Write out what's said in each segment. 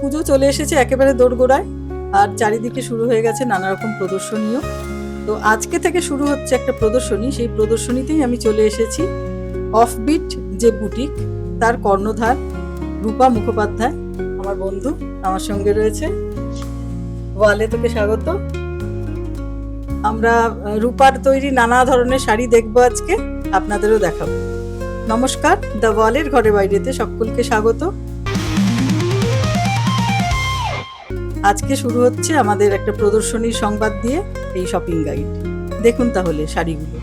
পুজো চলে এসেছে একেবারে দোরগোড়ায়, আর চারিদিকে শুরু হয়ে গেছে নানা রকম প্রদর্শনীও। তো আজকে থেকে শুরু হচ্ছে একটা প্রদর্শনী, সেই প্রদর্শনীতেই আমি চলে এসেছি। অফবিট যে বুটিক, তার কর্ণধার রূপা মুখোপাধ্যায়, আমার বন্ধু, আমার সঙ্গে রয়েছে। ওয়ালে তোকে স্বাগত। আমরা রূপার তৈরি নানা ধরনের শাড়ি দেখব আজকে, আপনাদেরও দেখাবো। নমস্কার, দ্য ওয়ালের ঘরে বাইরেতে সকলকে স্বাগত। আজকে শুরু হচ্ছে আমাদের একটা প্রদর্শনীর সংবাদ দিয়ে এই শপিং গাইড দেখুন তাহলে শাড়িগুলো।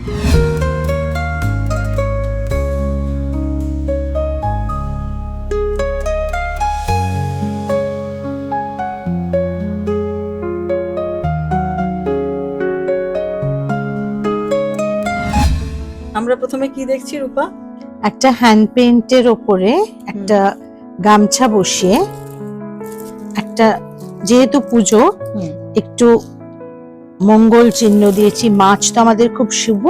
আমরা প্রথমে কি দেখছি রূপা? একটা হ্যান্ড পেইন্টের ওপরে একটা গামছা বসিয়ে একটা যেহেতু পুজো একটু মঙ্গল চিহ্ন দিয়েছি মাছ তো আমাদের খুব শুভ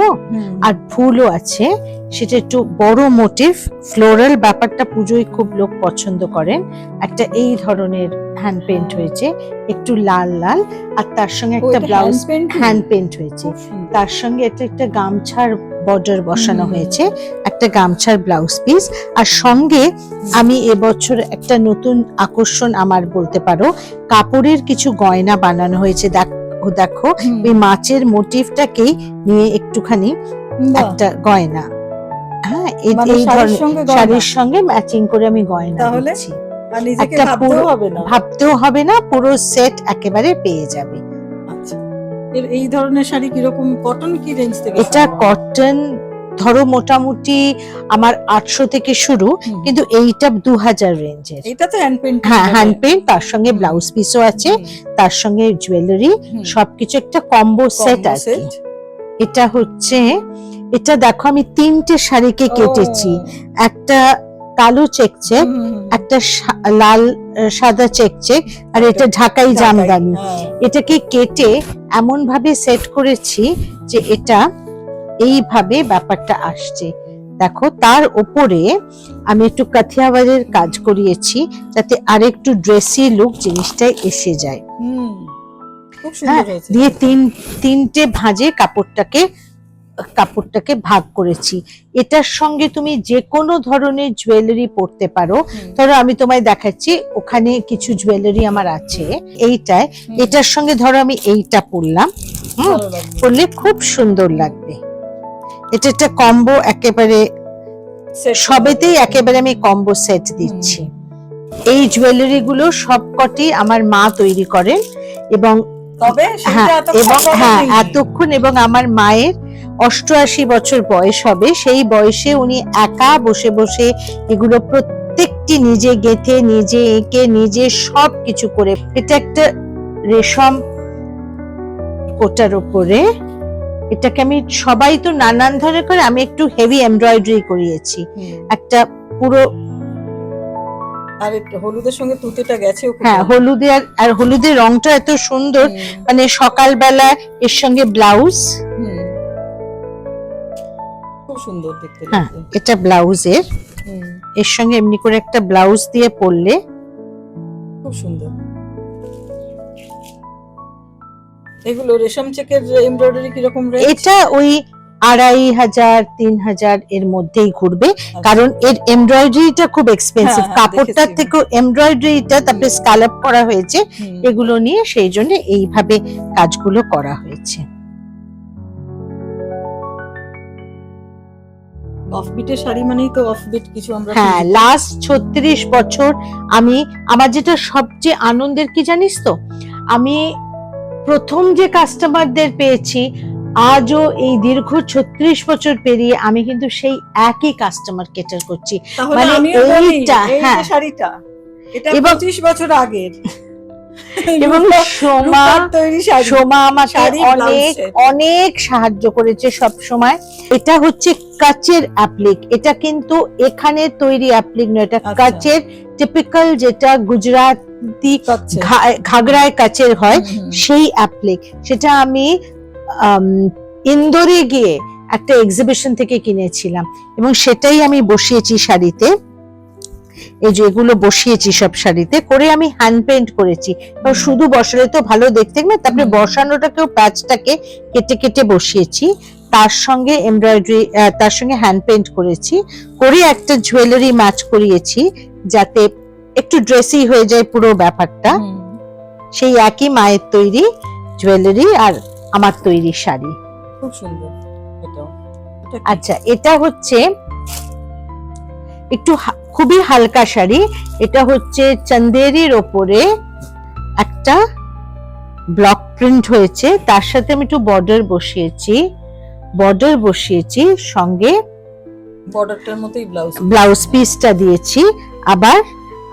আর ফুলও আছে। সেটা একটু বড় মোটিভ ফ্লোরাল ব্যাপারটা পুজোয় খুব লোক পছন্দ করেন। একটা এই ধরনের হ্যান্ড পেইন্ট হয়েছে একটু লাল লাল আর তার সঙ্গে একটা ব্লাউজ হ্যান্ড পেইন্ট হয়েছে। তার সঙ্গে একটা একটা গামছার বর্ডার বসানো হয়েছে একটা গামছার ব্লাউজ পিস আর সঙ্গে আমি এবছর একটা নতুন আকর্ষণ আমার বলতে পারো কাপড়ের কিছু গয়না বানানো হয়েছে। দেখো দেখো ওই মাছের মোটিভটাকেই নিয়ে একটুখানি একটা গয়না। হ্যাঁ এই মানে শাড়ির ধরনের সঙ্গে গয়না? শাড়ির সঙ্গে ম্যাচিং করে আমি গয়না তাহলে? একটা ভাবতেও পুরো- হবে না। ভাবতেও হবে না পুরো সেট একেবারে পেয়ে যাবে। এর এই ধরনের শাড়ি কীরকম কটন কি রেঞ্জ থেকে এটা কটন ধরো মোটামুটি আমার আটশো থেকে শুরু কিন্তু এইটা দু হাজার রেঞ্জের এটা তো হ্যান্ড পেন্ট হ্যাঁ হ্যান্ড পেন্ট তার সঙ্গে ব্লাউজ পিসও আছে তার সঙ্গে জুয়েলারি সবকিছু একটা কম্বো সেট কি। এটা হচ্ছে এটা দেখো আমি তিনটে শাড়িকে কেটেছি। একটা কালো চেক চেক একটা লাল সাদা চেক চেক আর এটা ঢাকাই জামদানি। হ্যাঁ। এটাকে কেটে এমন ভাবে সেট করেছি যে এটা এইভাবে ব্যাপারটা আসছে। দেখো তার উপরে আমি একটু কাথিয়াওয়ারের কাজ করিয়েছি যাতে আরেকটু ড্রেসি লুক জিনিসটাই এসে যায়। হ্যাঁ, দিয়ে তিন তিনটে ভাঁজে কাপড়টাকে কাপড়টাকে ভাগ করেছি। এটার সঙ্গে তুমি যে কোনো ধরনের জুয়েলারি পরতে পারো। ধরো আমি তোমায় দেখাচ্ছি ওখানে কিছু জুয়েলারি আমার আছে। এইটায় এটার সঙ্গে ধরো আমি এইটা পরলাম। হুম? পরলে খুব সুন্দর লাগবে। এটা একটা কম্বো একেবারে সবেতেই একেবারে আমি কম্বো সেট দিচ্ছি। এই জুয়েলারি গুলো সবকটি আমার মা তৈরি করেন এবং তবে হ্যাঁ এবং হ্যাঁ এতক্ষণ এবং আমার মায়ের অষ্টআশি বছর বয়স হবে। সেই বয়সে উনি একা বসে বসে এগুলো প্রত্যেকটি নিজে গেথে নিজে এঁকে নিজে সব কিছু করে এটা একটা রেশম কোটার উপরে। এটাকে আমি সবাই তো নানান ধরনের করে আমি একটু হেভি এমব্রয়ডারি করিয়েছি। একটা পুরো আর একটু হলুদের সঙ্গে তুতেটা গেছে হ্যাঁ হলুদে আর আর হলুদের রংটা এত সুন্দর। মানে সকালবেলা এর সঙ্গে ব্লাউজ। খুব সুন্দর দেখতে হ্যাঁ লাগছে। এটা ব্লাউজের। এর সঙ্গে এমনি করে একটা ব্লাউজ দিয়ে পরলে খুব সুন্দর। এগুলো রেশম চেকের এমব্রয়ডারি কীরকম এটা ওই আড়াই হাজার তিন হাজার এর মধ্যেই ঘুরবে। আচ্ছা। কারণ এর এমব্রয়ডারিটা খুব এক্সপেন্সিভ হ্যাঁ, কাপড়টার দেখেছি। থেকেও এমব্রয়ডারিটা তারপরে স্কালাপ করা হয়েছে। এগুলো নিয়ে সেই জন্য এইভাবে কাজগুলো করা হয়েছে। অফবিটের শাড়ি মানেই তো অফবিট কিছু আমরা হ্যাঁ লাস্ট ছত্রিশ বছর আমি আমার যেটা সবচেয়ে আনন্দের কি জানিস তো? আমি প্রথম যে কাস্টমারদের পেয়েছি আজও এই দীর্ঘ ছত্রিশ বছর পেরিয়ে আমি কিন্তু সেই একই কাস্টমার কেটার করছি। মানে এইটা, হ্যাঁ। শাড়িটা এটা পঁচিশ বছর আগের। এবং সোমা সোমা আমাকে অনেক অনেক সাহায্য করেছে সব সময় এটা হচ্ছে কাচের অ্যাপ্লিক এটা কিন্তু এখানে তৈরি অ্যাপ্লিক নয় এটা আচ্ছা। কাচের টিপিক্যাল যেটা গুজরাটি ঘাগরায় কাচের হয়। সেই অ্যাপ্লিক সেটা আম, ইন্দোরে গিয়ে একটা এক্সিবিশন থেকে কিনেছিলাম। এবং সেটাই আমি বসিয়েছি শাড়িতে। এই যে এগুলো বসিয়েছি সব শাড়িতে করে আমি হ্যান্ড পেন্ট করেছি। শুধু বসালে তো ভালো দেখতে না তারপরে। বসানোটাকেও প্যাচটাকে কেটে কেটে বসিয়েছি। তার সঙ্গে এমব্রয়ডারি তার সঙ্গে হ্যান্ড পেন্ট করেছি। করে একটা জুয়েলারি ম্যাচ করিয়েছি যাতে একটু ড্রেসি হয়ে যায় পুরো ব্যাপারটা। সেই একই মায়ের তৈরি জুয়েলারি আর আমার তৈরি শাড়ি। খুব সুন্দর? আচ্ছা এটা হচ্ছে একটু খুবই হালকা শাড়ি। এটা হচ্ছে চন্দেরির ওপরে একটা ব্লক প্রিন্ট হয়েছে। তার সাথে আমি একটু বর্ডার বসিয়েছি। বর্ডার বসিয়েছি সঙ্গে বর্ডারটার মতোই ব্লাউজ ব্লাউজ পিসটা দিয়েছি। আবার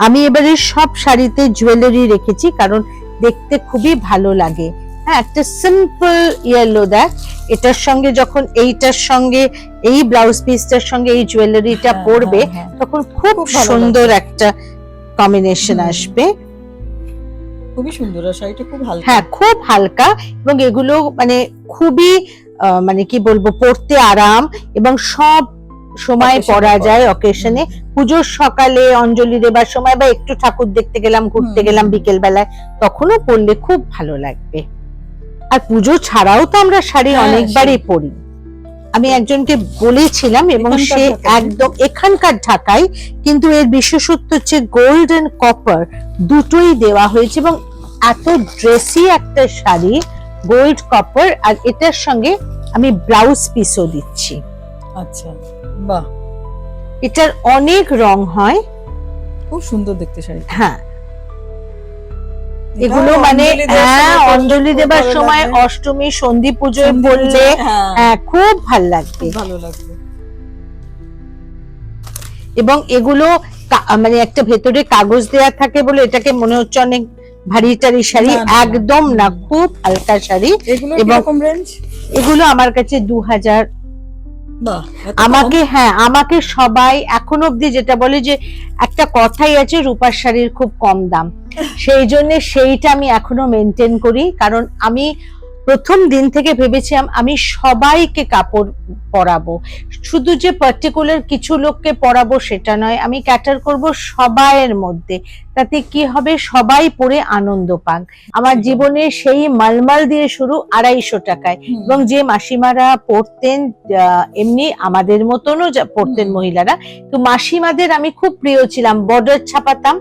আমি এবারে সব শাড়িতে জুয়েলারি রেখেছি কারণ দেখতে খুবই ভালো লাগে। হ্যাঁ একটা সিম্পল ইয়েলো দেখ। এটার সঙ্গে যখন এইটার সঙ্গে এই ব্লাউজ পিসটার সঙ্গে এই জুয়েলারিটা হ্যাঁ, পরবে হ্যাঁ, তখন খুব সুন্দর একটা কম্বিনেশন আসবে। খুবই সুন্দর শাড়িটা খুব হালকা। হ্যাঁ খুব হালকা এবং এগুলো মানে খুবই মানে কি বলব পড়তে আরাম এবং সব সময় পরা পরা। যায় অকেশনে পুজোর সকালে অঞ্জলি দেবার সময় বা একটু ঠাকুর দেখতে গেলাম ঘুরতে গেলাম বিকেল বেলায় তখনও পরলে খুব ভালো লাগবে। আর পুজো ছাড়াও তো আমরা শাড়ি হ্যাঁ, অনেকবারই পরি। আমি একজনকে বলেছিলাম এবং সে একদম এখানকার ঢাকায় কিন্তু এর বিশেষত্ব হচ্ছে গোল্ড এন্ড কপার দুটোই দেওয়া হয়েছে এবং এত ড্রেসি একটা শাড়ি গোল্ড কপার আর এটার সঙ্গে আমি ব্লাউজ পিসও দিচ্ছি। আচ্ছা বাহ। এটার অনেক রং হয়। খুব সুন্দর দেখতে শাড়ি হ্যাঁ এগুলো মানে হ্যাঁ অঞ্জলি দেবার সময় অষ্টমী সন্ধি পুজোয় পড়লে হ্যাঁ। হ্যাঁ খুব ভালো লাগবে। ভালো লাগবে। এবং এগুলো মানে একটা ভেতরে কাগজ দেয়া থাকে বলে এটাকে মনে হচ্ছে অনেক ভারী টারি শাড়ি। একদম না খুব হালকা শাড়ি। এবং- এগুলো আমার কাছে দু হাজার? আমাকে হ্যাঁ আমাকে সবাই এখন অব্দি যেটা বলে যে একটা কথাই আছে রূপার শাড়ির খুব কম দাম। সেই জন্য সেইটা আমি এখনও মেনটেন করি কারণ আমি প্রথম দিন থেকে ভেবেছিলাম আমি সবাইকে কাপড় পরাবো। শুধু যে পার্টিকুলার কিছু লোককে পরাবো সেটা নয় আমি ক্যাটার করব সবাইয়ের মধ্যে। তাতে কি হবে? সবাই পরে আনন্দ পাক। আমার জীবনে সেই মালমাল দিয়ে শুরু আড়াইশো টাকায়। এবং যে মাসিমারা পড়তেন এমনি আমাদের মতনও যা পড়তেন মহিলারা তো মাসিমাদের আমি খুব প্রিয় ছিলাম। বর্ডার ছাপাতাম।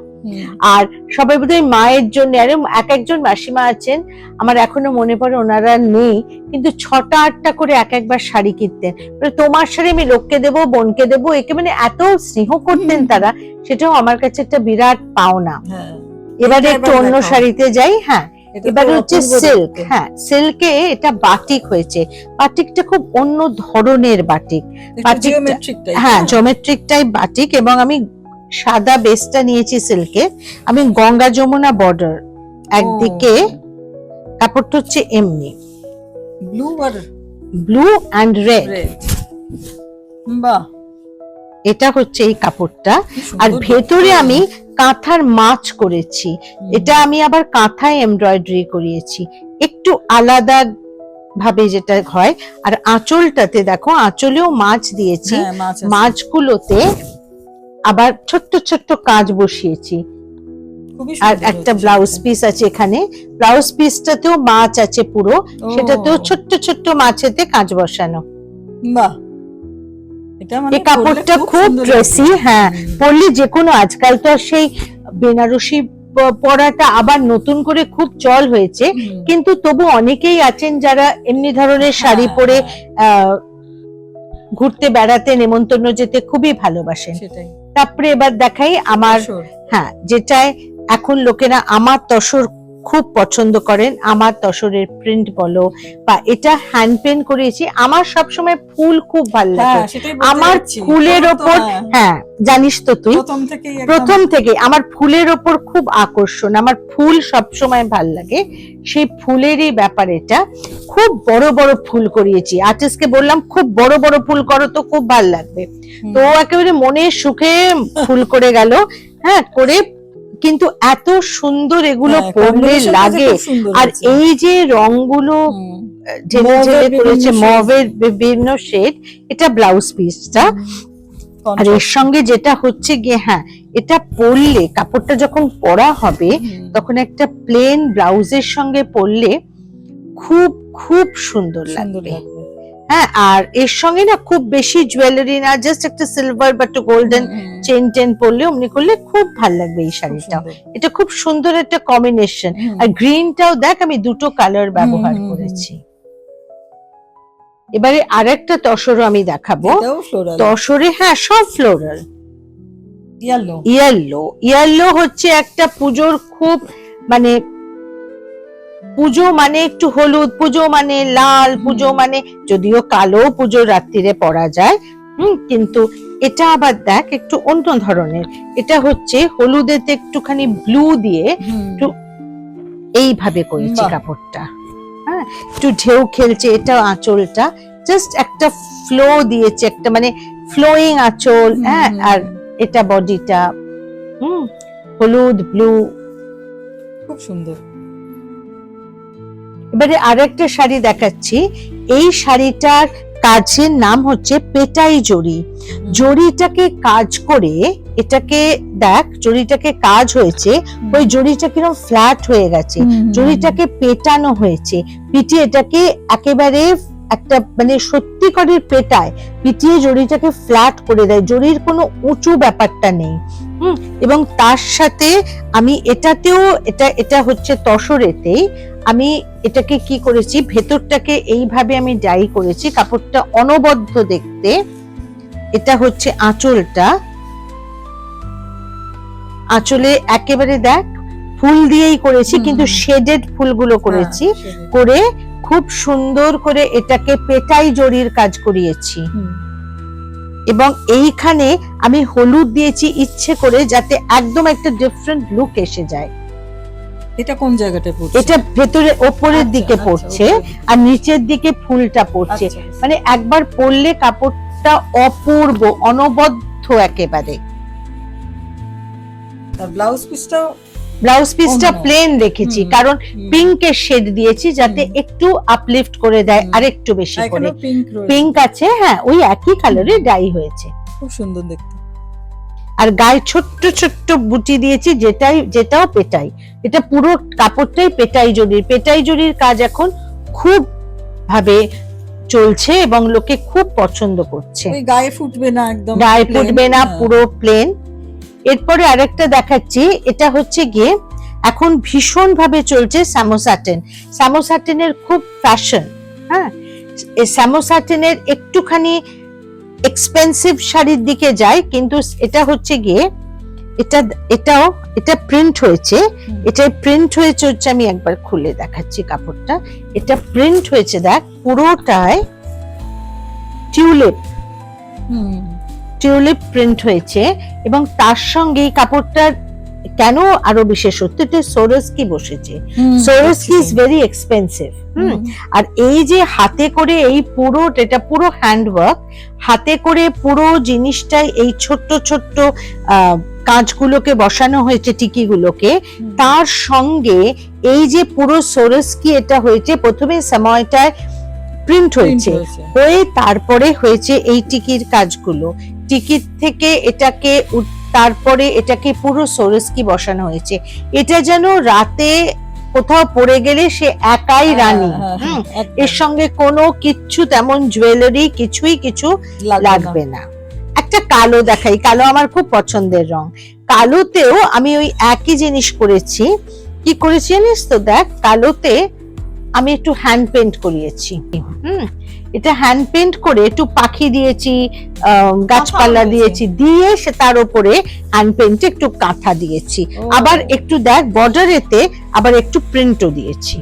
আর সবাই বোধহয় মায়ের জন্য আর এক একজন মাসিমা আছেন আমার এখনও মনে পড়ে ওনারা নেই কিন্তু ছটা আটটা করে এক একবার শাড়ি কিনতেন। তোমার শাড়ি আমি লোককে দেবো বোনকে দেবো একে মানে এত স্নেহ করতেন তারা সেটাও আমার কাছে একটা বিরাট পাওনা। হ্যাঁ। এবারে একটু অন্য শাড়িতে যাই হ্যাঁ। এবার হচ্ছে সিল্ক হ্যাঁ সিল্কে এটা বাটিক হয়েছে। বাটিকটা খুব অন্য ধরনের বাটিক। বাটিকটা- হ্যাঁ জমেট্রিক টাইপ বাটিক এবং আমি সাদা বেসটা নিয়েছি সিল্কে। আমি গঙ্গা যমুনা বর্ডার একদিকে কাপড়টা হচ্ছে এমনি। ব্লু আর ব্লু অ্যান্ড রেড বাহ। এটা হচ্ছে এই কাপড়টা। আর ভেতরে আমি কাঁথার মাছ করেছি। এটা আমি আবার কাঁথায় এমব্রয়ডারি করিয়েছি। একটু আলাদা ভাবে যেটা হয়। আর আঁচলটাতে দেখো আঁচলেও মাছ দিয়েছি। হ্যাঁ। মাছগুলোতে আবার ছোট্ট ছোট্ট কাজ বসিয়েছি। আর একটা ব্লাউজ পিস আছে এখানে। ব্লাউজ পিসটাতেও মাছ আছে পুরো। সেটাতেও ছোট্ট ছোট্ট মাছেতে কাজ বসানো। বাহ। মানে এই কাপড়টা খুব ড্রেসি হ্যাঁ। পরলে যে কোনো আজকাল তো আর সেই বেনারসি প- পরাটা আবার নতুন করে খুব চল হয়েছে। কিন্তু তবু অনেকেই আছেন যারা এমনি ধরনের শাড়ি হ্যাঁ, পরে আহ, ঘুরতে বেড়াতে নেমন্তন্ন যেতে খুবই ভালোবাসেন। সেটাই। তারপরে এবার দেখাই আমার হ্যাঁ যেটাই এখন লোকেরা আমার তসর খুব পছন্দ করেন। আমার তসরের প্রিন্ট বলো বা এটা হ্যান্ড পেন করেছি। আমার সবসময় ফুল খুব ভালো লাগে। হ্যাঁ বলতে আমার ফুলের ওপর হ্যাঁ, হ্যাঁ জানিস তো তুই? প্রথম থেকে আমার ফুলের ওপর খুব আকর্ষণ। আমার ফুল সব সময় ভালো লাগে। সেই ফুলেরই ব্যাপার এটা। খুব বড় বড় ফুল করিয়েছি। আর্টিস্টকে বললাম খুব বড় বড় ফুল করো তো খুব ভালো লাগবে। তো একেবারে মনের সুখে ফুল করে গেল। হ্যাঁ করে কিন্তু এত সুন্দর এগুলো হ্যাঁ, পরলে লাগে। আর এই যে রংগুলো ঢেলে ঢেলে করেছে মভের বিভিন্ন শেড এটা ব্লাউজ পিসটা আর এর সঙ্গে যেটা হচ্ছে গিয়ে হ্যাঁ এটা পরলে কাপড়টা যখন পরা হবে তখন একটা প্লেন ব্লাউজের সঙ্গে পরলে খুব খুব সুন্দর লাগবে। হ্যাঁ আর এর সঙ্গে না খুব বেশি জুয়েলারি না জাস্ট একটা সিলভার বা একটু গোল্ডেন চেন টেন পরলে অমনি করলে খুব ভালো লাগবে এই শাড়িটা। এটা খুব সুন্দর একটা কম্বিনেশন আর গ্রিনটাও দেখ আমি দুটো কালার ব্যবহার করেছি। এবারে আরেকটা তসরও আমি দেখাবো। তসরে হ্যাঁ সব ফ্লোরাল ইয়েলো ইয়েলো ইয়াল্লো হচ্ছে একটা পুজোর খুব মানে পুজো মানে একটু হলুদ পুজো মানে লাল পুজো মানে যদিও কালো পুজোর রাত্রিরে পরা যায় হুম কিন্তু এটা আবার দেখ একটু অন্য ধরনের। এটা হচ্ছে হলুদেতে একটুখানি ব্লু দিয়ে একটু এইভাবে করেছি কাপড়টা হ্যাঁ একটু ঢেউ খেলছে এটা আঁচলটা জাস্ট একটা ফ্লো দিয়েছে একটা মানে ফ্লোয়িং আঁচল হ্যাঁ আর এটা বডিটা হুম হলুদ ব্লু খুব সুন্দর। এবারে আরেকটা শাড়ি দেখাচ্ছি। এই শাড়িটার কাজের নাম হচ্ছে পেটাই জড়ি। জড়িটাকে কাজ করে এটাকে দেখ জড়িটাকে কাজ হয়েছে ওই জড়িটা কীরকম ফ্ল্যাট হয়ে গেছে। জড়িটাকে পেটানো হয়েছে। পিটিয়ে এটাকে একেবারে একটা মানে সত্যিকারের পেটায় পিটিয়ে জড়িটাকে ফ্ল্যাট করে দেয়। জড়ির কোনো উঁচু ব্যাপারটা নেই। হুম? এবং তার সাথে আমি এটাতেও এটা এটা হচ্ছে তসরেতেই আমি এটাকে কি করেছি ভেতরটাকে এইভাবে আমি ডাই করেছি কাপড়টা অনবদ্য দেখতে। এটা হচ্ছে আঁচলটা। আঁচলে একেবারে দেখ ফুল দিয়েই করেছি কিন্তু শেডেড ফুলগুলো করেছি। হ্যাঁ, করে খুব সুন্দর করে এটাকে পেটাই জড়ির কাজ করিয়েছি। এবং এইখানে আমি হলুদ দিয়েছি ইচ্ছে করে যাতে একদম একটা ডিফারেন্ট লুক এসে যায়। এটা কোন জায়গাটায় পড়ছে? এটা ভেতরে ওপরের আচ্ছা, দিকে আচ্ছা, পড়ছে আর নিচের দিকে ফুলটা পড়ছে। আচ্ছা, মানে একবার পরলে কাপড়টা অপূর্ব অনবদ্য একেবারে। ব্লাউজ পিসটাও ব্লাউজ পিসটা। প্লেন রেখেছি হুম, কারণ হুম, পিঙ্কের শেড দিয়েছি যাতে একটু আপলিফট করে দেয় আর একটু বেশি করে। পিঙ্ক আছে হ্যাঁ ওই একই কালারে ডাই হয়েছে। খুব সুন্দর দেখতে। আর গায়ে ছোট্ট ছোট্ট বুটি দিয়েছি যেটাই যেটাও পেটাই। এটা পুরো কাপড়টাই পেটাই জরির। পেটাই জরির কাজ এখন খুব ভাবে চলছে এবং লোকে খুব পছন্দ করছে। গায়ে ফুটবে না একদম গায়ে ফুটবে না হ্যাঁ। পুরো প্লেন এরপরে আরেকটা দেখাচ্ছি এটা হচ্ছে গিয়ে এখন ভীষণ ভাবে চলছে স্যামোসাটেন স্যামোসাটেনের খুব ফ্যাশন হ্যাঁ? স্যামোসাটেনের একটুখানি এক্সপেন্সিভ শাড়ির দিকে যায় কিন্তু এটা হচ্ছে গিয়ে এটা এটাও এটা প্রিন্ট হয়েছে। এটা প্রিন্ট হয়েছে হচ্ছে আমি একবার খুলে দেখাচ্ছি কাপড়টা। এটা প্রিন্ট হয়েছে দেখ পুরোটায় টিউলিপ হুম, টিউলিপ প্রিন্ট হয়েছে এবং তার সঙ্গে এই কাপড়টার কেন আরও বিশেষত্ব এটা সোরস্কি বসেছে। সোরস্কি ইজ ভেরি এক্সপেন্সিভ হুম, আর এই যে হাতে করে এই পুরো এটা পুরো হ্যান্ডওয়ার্ক হাতে করে পুরো জিনিসটাই এই ছোট্ট ছোট্ট কাঁচগুলোকে বসানো হয়েছে টিকিগুলোকে। তার সঙ্গে এই যে পুরো সোরস্কি এটা হয়েছে প্রথমে সময়টায় প্রিন্ট হয়েছে। হয়ে তারপরে হয়েছে এই টিকির কাজগুলো। টিকিট থেকে এটাকে তারপরে এটাকে পুরো সোরস্কি বসানো হয়েছে। এটা যেন রাতে কোথাও পড়ে গেলে সে একাই রানী। হ্যাঁ, হ্যাঁ, এর সঙ্গে কোনো কিচ্ছু তেমন জুয়েলারি কিছুই কিছু লাগবে না। লাগবে না। একটা কালো দেখাই। কালো আমার খুব পছন্দের রং। কালোতেও আমি ওই একই জিনিস করেছি। কি করেছি জানিস তো? দেখ কালোতে আমি একটু হ্যান্ড পেন্ট করিয়েছি। হুম? এটা হ্যান্ড পেন্ট করে একটু পাখি দিয়েছি গাছপালা দিয়েছি। দিয়ে সে তার উপরে হ্যান্ড পেন্টে একটু কাঁথা দিয়েছি। আবার একটু দেখ বর্ডারেতে আবার একটু প্রিন্টও দিয়েছি।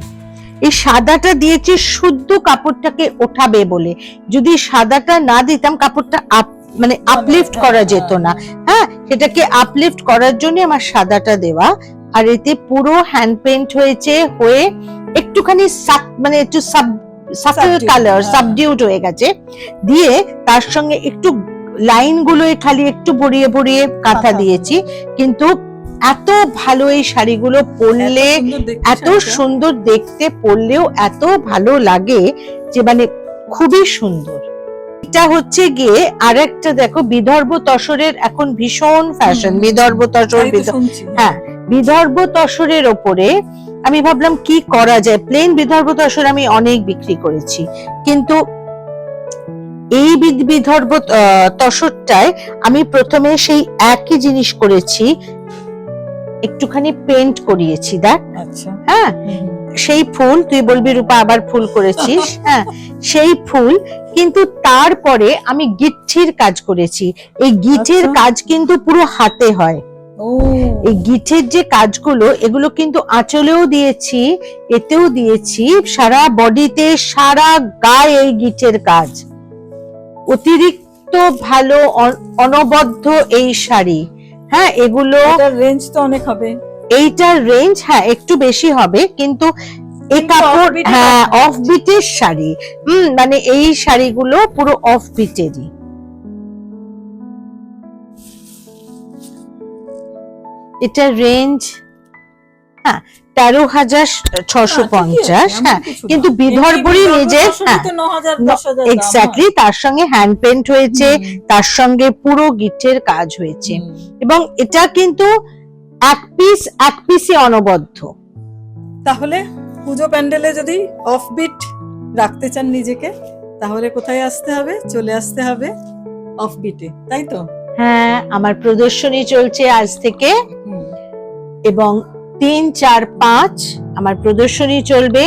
এই সাদাটা দিয়েছি শুদ্ধ কাপড়টাকে ওঠাবে বলে। যদি সাদাটা না দিতাম কাপড়টা আপ মানে আপলিফট করা যেত না। হ্যাঁ সেটাকে আপলিফট করার জন্য আমার সাদাটা দেওয়া। আর এতে পুরো হ্যান্ড পেন্ট হয়েছে হয়ে একটুখানি সাক- মানে একটু সাব Subdued, কালার। সাবডিউড হয়ে। গেছে। দিয়ে তার সঙ্গে একটু লাইনগুলো খালি একটু ভরিয়ে ভরিয়ে কাঁথা। দিয়েছি। কিন্তু এত ভালো এই শাড়িগুলো পরলে এত সুন্দর দেখতে পরলেও এত ভালো লাগে যে মানে খুবই সুন্দর। এটা হচ্ছে গিয়ে আরেকটা দেখো বিদর্ভ তসরের এখন ভীষণ ফ্যাশন বিদর্ভ তসর হ্যাঁ বিদর্ভ তসরের ওপরে আমি ভাবলাম কি করা যায়? প্লেন বিদর্ভ তসর আমি অনেক বিক্রি করেছি। কিন্তু এই বিদ- বিদর্ভ তসরটায় আমি প্রথমে সেই একই জিনিস করেছি একটুখানি পেন্ট করিয়েছি দেখ। আচ্ছা। হ্যাঁ? সেই ফুল তুই বলবি রূপা আবার ফুল করেছিস হ্যাঁ? সেই ফুল কিন্তু তারপরে আমি গিঠির কাজ করেছি। এই গিঠের আচ্ছা। কাজ কিন্তু পুরো হাতে হয়। এই গিঠের যে কাজগুলো এগুলো কিন্তু আঁচলেও দিয়েছি এতেও দিয়েছি সারা বডিতে সারা গায়ে এই গিঠের কাজ। অতিরিক্ত ভালো অনবদ্য এই শাড়ি হ্যাঁ এগুলো রেঞ্জ তো অনেক হবে। এইটার রেঞ্জ হ্যাঁ একটু বেশি হবে কিন্তু এই কিন্তু কাপড় হ্যাঁ অফ বিটের শাড়ি হুম মানে এই শাড়িগুলো পুরো অফ বিটেরই এটা রেঞ্জ হ্যাঁ তেরো হাজার ছশো হ্যাঁ, পঞ্চাশ হ্যাঁ কিন্তু বিদর্ভরই নিজের দর্শনীতে 9,000, 10,000 দাম। এক্স্যাক্টলি তার সঙ্গে হ্যান্ড পেন্ট হয়েছে তার সঙ্গে পুরো গিটের কাজ হয়েছে। এবং এটা কিন্তু এক পিস এক পিসে অনবদ্য। তাহলে পুজো প্যান্ডেলে যদি অফবিট রাখতে চান নিজেকে তাহলে কোথায় আসতে হবে? চলে আসতে হবে অফবিটে তাই তো? হ্যাঁ আমার প্রদর্শনী চলছে আজ থেকে এবং তিন চার পাঁচ আমার প্রদর্শনী চলবে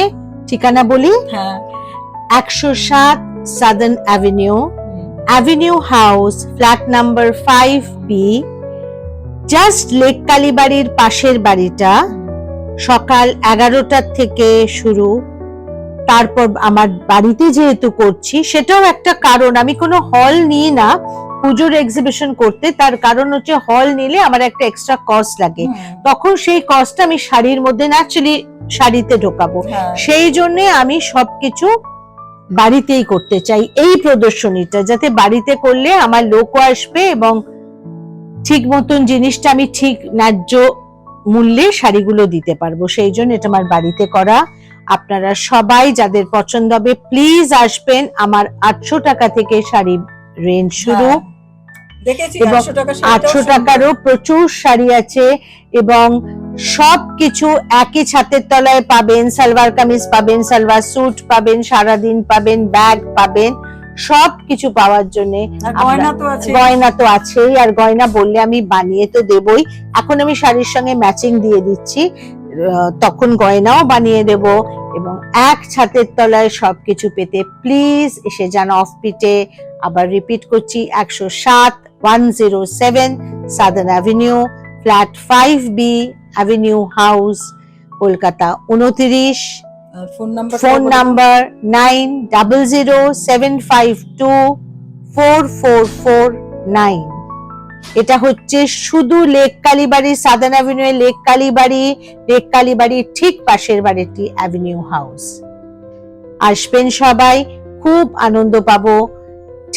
ঠিকানা বলি? হ্যাঁ। একশো সাত southern avenue avenue house flat number five B just lake কালীবাড়ির পাশের বাড়িটা সকাল এগারোটার থেকে শুরু। তারপর আমার বাড়িতে যেহেতু করছি সেটাও একটা কারণ আমি কোনো হল নিই না। পুজোর এক্সিবিশন করতে তার কারণ হচ্ছে হল নিলে আমার একটা এক্সট্রা কস্ট লাগে। তখন সেই কস্টটা আমি শাড়ির মধ্যে ন্যাচুরালি শাড়িতে ঢোকাবো। হ্যাঁ, সেই জন্য আমি সবকিছু বাড়িতেই করতে চাই। এই প্রদর্শনীটা যাতে বাড়িতে করলে আমার লোকও আসবে এবং ঠিক মতন জিনিসটা আমি ঠিক ন্যায্য মূল্যে শাড়িগুলো দিতে পারব। সেই জন্য এটা আমার বাড়িতে করা। আপনারা সবাই যাদের পছন্দ হবে প্লিজ আসবেন। আমার আটশো টাকা থেকে শাড়ি রেঞ্জ শুরু হ্যাঁ। এবং 800 টাকা শাড়িটাও আটশো টাকারও প্রচুর শাড়ি আছে এবং সব কিছু একই ছাতের তলায় পাবেন সালোয়ার কামিজ পাবেন সালোয়ার স্যুট পাবেন সারাদিন পাবেন ব্যাগ পাবেন সব কিছু পাওয়ার জন্য গয়না তো আছেই আর গয়না বললে আমি বানিয়ে তো দেবই এখন আমি শাড়ির সঙ্গে ম্যাচিং দিয়ে দিচ্ছি তখন গয়নাও বানিয়ে দেব এবং এক ছাতের তলায় সবকিছু পেতে প্লিজ এসে যান অফ পিটে আবার রিপিট করছি একশো সাত one zero seven southern avenue flat five B avenue house Kolkata উনত্রিশ। Phone number phone number nine double zero seven five two four four four nine এটা হচ্ছে শুধু lake Kalibari southern avenue lake Kalibari lake কালীবাড়ির ঠিক পাশের বাড়িটি avenue house. আসবেন সবাই খুব আনন্দ পাবো।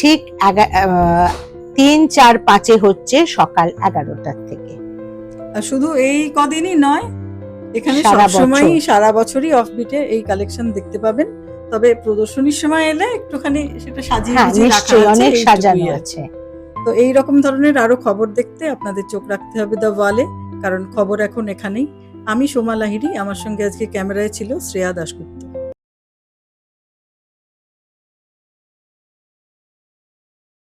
ঠিক তিন চার পাঁচে হচ্ছে সকাল এগারোটার থেকে। শুধু এই কদিনই নয় এখানে সবসময়ই সারা বছরই অফবিটে এই কালেকশন দেখতে পাবেন। তবে প্রদর্শনীর সময় এলে একটুখানি সেটা সাজিয়ে হ্যাঁ নিশ্চয়ই অনেক সাজানো আছে। তো এই রকম ধরনের আরও খবর দেখতে আপনাদের চোখ রাখতে হবে দ্য ওয়ালে কারণ খবর এখন এখানেই। আমি সোমা লাহিরি আমার সঙ্গে আজকে ক্যামেরায় ছিল শ্রেয়া দাশগুপ্ত।